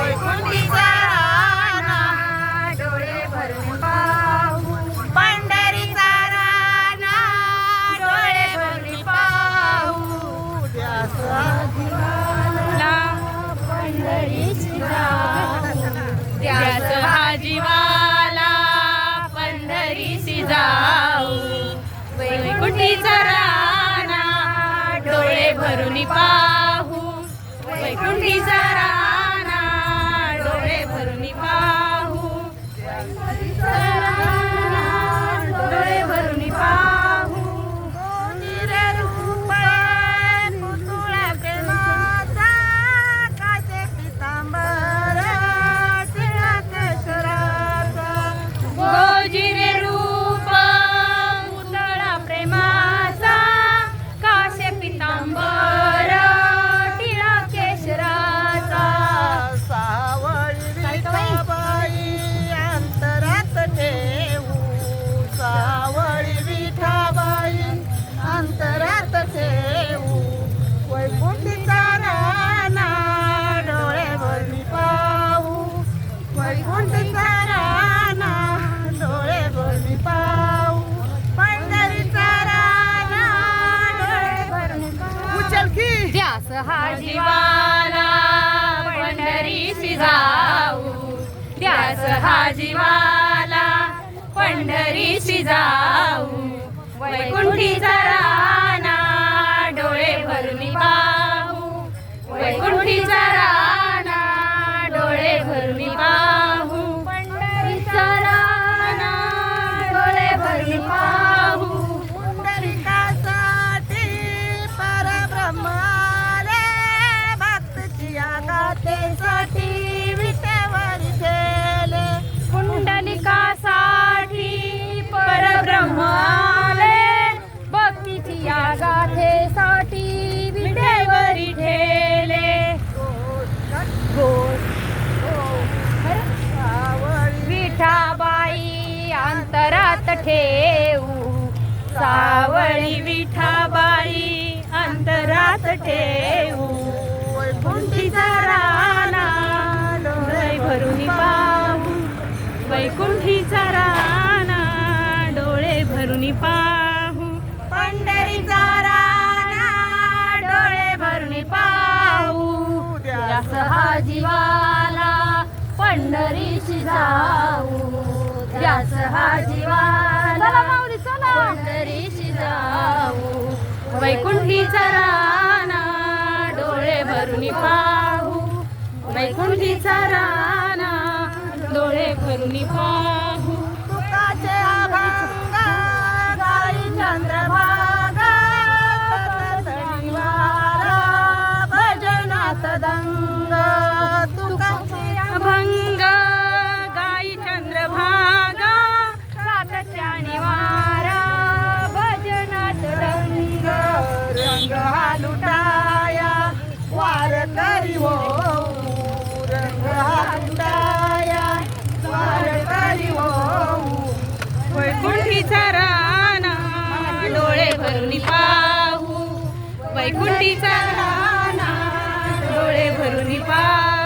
rồi cũng đi ra. डोळे हा जीवाला पंढरीशी जाऊ त्यास हा जीवाला पंढरीशी जाऊ वैकुंठीचा राणा आगातेसाठी विटेवर ठेले पुंडलिकासाठी परब्रह्म आले भक्तीची या गाथेसाठी ठेले विठाबाई अंतरात ठेवू. सावळी विठाबाई अंतरात ठेवू. वैकुंठीचा राणा वैकुंठीचा राणा डोळे भरून पाहू. पंढरीचा राणा डोळे भरून पाहू. त्यास हा जीवाला पंढरीशी जाऊ. त्यास हा जीवाला पंढरीशी जाऊ. वैकुंठीचा राणा डोळे भरून पाहू. वैकुंठीचा राणा भरून पाहू वैकुंठीचा राणा डोळे भरून पाहू. वैकुंठीचा राणा डोळे भरून पाहू.